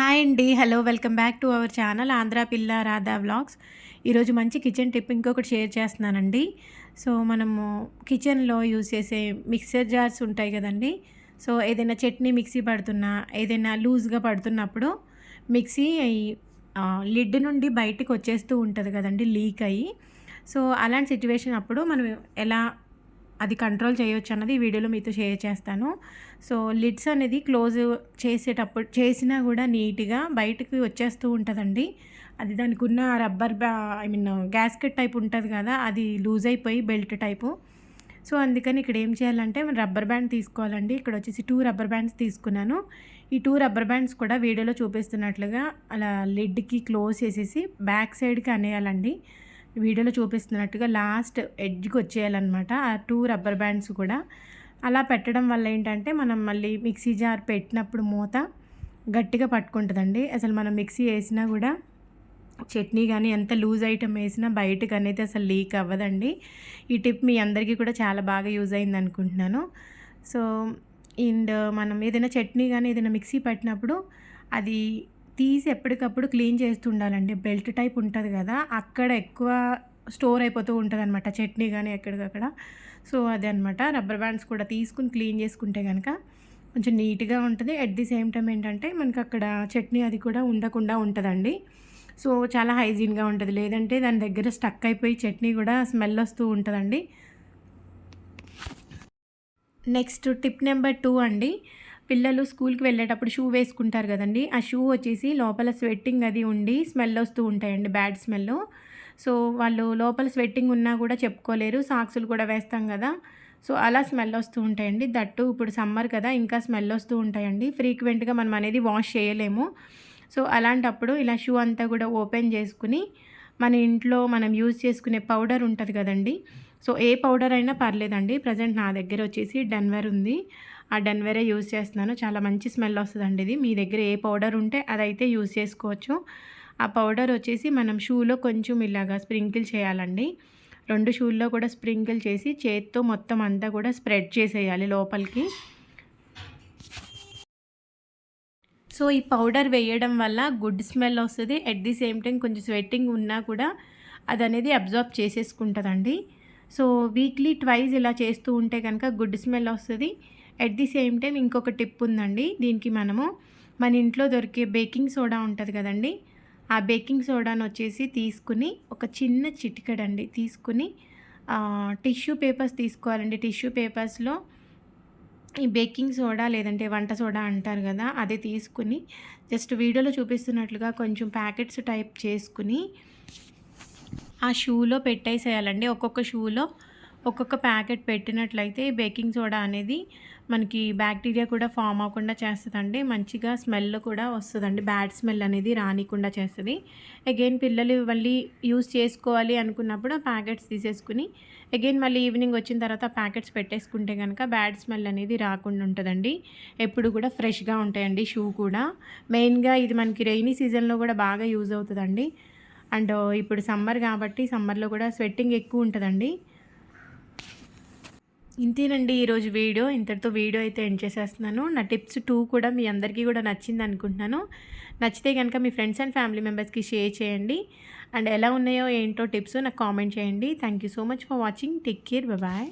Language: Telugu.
హాయ్ అండి. Hello welcome back to our channel Andhra పిల్ల రాధా వ్లాగ్స్. ఈరోజు మంచి కిచెన్ టిప్ ఇంకొకటి షేర్ చేస్తున్నానండి. సో మనము కిచెన్లో యూజ్ చేసే మిక్సర్ జార్స్ ఉంటాయి కదండి. సో ఏదైనా చట్నీ మిక్సీ పడుతున్నా ఏదైనా లూజ్గా పడుతున్నప్పుడు మిక్సీ లిడ్ నుండి బయటికి వచ్చేస్తూ ఉంటుంది కదండి లీక్ అయ్యి. సో అలాంటి సిచ్యువేషన్ అప్పుడు మనం ఎలా అది కంట్రోల్ చేయొచ్చు అన్నది ఈ వీడియోలో మీతో షేర్ చేస్తాను. సో లిడ్స్ అనేది క్లోజ్ చేసేటప్పుడు చేసినా కూడా నీట్గా బయటకు వచ్చేస్తూ ఉంటుందండి. అది దానికి ఉన్న రబ్బర్ బ్యా ఐ మీన్ గ్యాస్కెట్ టైప్ ఉంటుంది కదా అది లూజ్ అయిపోయి బెల్ట్ టైపు సో అందుకని ఇక్కడ ఏం చేయాలంటే రబ్బర్ బ్యాండ్ తీసుకోవాలండి. ఇక్కడ వచ్చేసి టూ రబ్బర్ బ్యాండ్స్ తీసుకున్నాను. ఈ టూ రబ్బర్ బ్యాండ్స్ కూడా వీడియోలో చూపిస్తున్నట్లుగా అలా లిడ్కి క్లోజ్ చేసేసి బ్యాక్ సైడ్కి అనేయాలండి. వీడియోలో చూపిస్తున్నట్టుగా లాస్ట్ ఎడ్జ్కి వచ్చేయాలన్నమాట ఆ టూ రబ్బర్ బ్యాండ్స్ కూడా. అలా పెట్టడం వల్ల ఏంటంటే మనం మళ్ళీ మిక్సీ జార్ పెట్టినప్పుడు మూత గట్టిగా పట్టుకుంటుందండి. అసలు మనం మిక్సీ వేసినా కూడా చట్నీ కానీ ఎంత లూజ్ ఐటమ్ వేసినా బయటకు అనేది అసలు లీక్ అవ్వదండి. ఈ టిప్ మీ అందరికీ కూడా చాలా బాగా యూజ్ అయింది అనుకుంటున్నాను. సో అండ్ మనం ఏదైనా చట్నీ కానీ ఏదైనా మిక్సీ పట్టినప్పుడు అది తీసి ఎప్పటికప్పుడు క్లీన్ చేస్తుండాలండి. బెల్ట్ టైప్ ఉంటుంది కదా అక్కడ ఎక్కువ స్టోర్ అయిపోతూ ఉంటుంది అనమాట చట్నీ కానీ ఎక్కడికక్కడ. సో అదే అనమాట రబ్బర్ బ్యాండ్స్ కూడా తీసుకుని క్లీన్ చేసుకుంటే కనుక కొంచెం నీట్గా ఉంటుంది. ఎట్ ది సేమ్ టైం ఏంటంటే మనకి అక్కడ చట్నీ అది కూడా ఉండకుండా ఉంటుందండి. సో చాలా హైజీన్గా ఉంటుంది. లేదంటే దాని దగ్గర స్టక్ అయిపోయి చట్నీ కూడా స్మెల్ వస్తూ ఉంటుందండి. నెక్స్ట్ టిప్ నెంబర్ టూ అండి. పిల్లలు స్కూల్కి వెళ్ళేటప్పుడు షూ వేసుకుంటారు కదండి. ఆ షూ వచ్చేసి లోపల స్వెట్టింగ్ అది ఉండి స్మెల్ వస్తూ ఉంటాయండి బ్యాడ్ స్మెల్. సో వాళ్ళు లోపల స్వెట్టింగ్ ఉన్నా కూడా చెప్పుకోలేరు సాక్సులు కూడా వేస్తాం కదా. సో అలా స్మెల్ వస్తూ ఉంటాయండి. దట్టు ఇప్పుడు సమ్మర్ కదా ఇంకా స్మెల్ వస్తూ ఉంటాయండి. ఫ్రీక్వెంట్గా మనం అనేది వాష్ చేయలేము. సో అలాంటప్పుడు ఇలా షూ అంతా కూడా ఓపెన్ చేసుకుని మన ఇంట్లో మనం యూజ్ చేసుకునే పౌడర్ ఉంటుంది కదండి. సో ఏ పౌడర్ అయినా పర్లేదండి. ప్రజెంట్ నా దగ్గర వచ్చేసి డెన్వర్ ఉంది. ఆ డెన్వరే యూజ్ చేస్తున్నాను. చాలా మంచి స్మెల్ వస్తుందండి ఇది. మీ దగ్గర ఏ పౌడర్ ఉంటే అదైతే యూజ్ చేసుకోవచ్చు. ఆ పౌడర్ వచ్చేసి మనం షూలో కొంచెం ఇలాగా స్ప్రింకిల్ చేయాలండి. రెండు షూల్లో కూడా స్ప్రింకిల్ చేసి చేత్తో మొత్తం అంతా కూడా స్ప్రెడ్ చేసేయాలి లోపలికి. సో ఈ పౌడర్ వేయడం వల్ల గుడ్ స్మెల్ వస్తుంది. ఎట్ ది సేమ్ టైం కొంచెం స్వెట్టింగ్ ఉన్నా కూడా అది అనేది అబ్జర్వ్ చేసేసుకుంటుందండి. సో వీక్లీ ట్వైజ్ ఇలా చేస్తూ ఉంటే కనుక గుడ్ స్మెల్ వస్తుంది. ఎట్ ది సేమ్ టైం ఇంకొక టిప్ ఉందండి. దీనికి మనము మన ఇంట్లో దొరికే బేకింగ్ సోడా ఉంటుంది కదండి. ఆ బేకింగ్ సోడాను వచ్చేసి తీసుకుని ఒక చిన్న చిటికడండి. తీసుకుని టిష్యూ పేపర్స్ తీసుకోవాలండి. టిష్యూ పేపర్స్లో ఈ బేకింగ్ సోడా లేదంటే వంట సోడా అంటారు కదా అది తీసుకుని జస్ట్ వీడియోలో చూపిస్తున్నట్లుగా కొంచెం ప్యాకెట్స్ టైప్ చేసుకుని ఆ షూలో పెట్టేసేయాలండి. ఒక్కొక్క షూలో ఒక్కొక్క ప్యాకెట్ పెట్టినట్లయితే బేకింగ్ సోడా అనేది మనకి బ్యాక్టీరియా కూడా ఫామ్ అవ్వకుండా చేస్తుందండి. మంచిగా స్మెల్ కూడా వస్తుందండి. బ్యాడ్ స్మెల్ అనేది రానికుండా చేస్తుంది. అగైన్ పిల్లలు మళ్ళీ యూస్ చేసుకోవాలి అనుకున్నప్పుడు ఆ ప్యాకెట్స్ తీసేసుకుని అగైన్ మళ్ళీ ఈవినింగ్ వచ్చిన తర్వాత ప్యాకెట్స్ పెట్టేసుకుంటే కనుక బ్యాడ్ స్మెల్ అనేది రాకుండా ఉంటుందండి. ఎప్పుడు కూడా ఫ్రెష్గా ఉంటాయండి షూ కూడా. మెయిన్గా ఇది మనకి రెయినీ సీజన్లో కూడా బాగా యూజ్ అవుతుందండి. అండ్ ఇప్పుడు సమ్మర్ కాబట్టి సమ్మర్లో కూడా స్వెట్టింగ్ ఎక్కువ ఉంటుందండి. ఇంతేనండి ఈరోజు వీడియో. ఇంతటితో వీడియో అయితే ఎండ్ చేసేస్తున్నాను. నా టిప్స్ టూ కూడా మీ అందరికీ కూడా నచ్చింది అనుకుంటున్నాను. నచ్చితే కనుక మీ ఫ్రెండ్స్ అండ్ ఫ్యామిలీ మెంబర్స్కి షేర్ చేయండి. అండ్ ఎలా ఉన్నాయో ఏంటో టిప్స్ నాకు కామెంట్ చేయండి. Thank you so much for watching. Take care. Bye.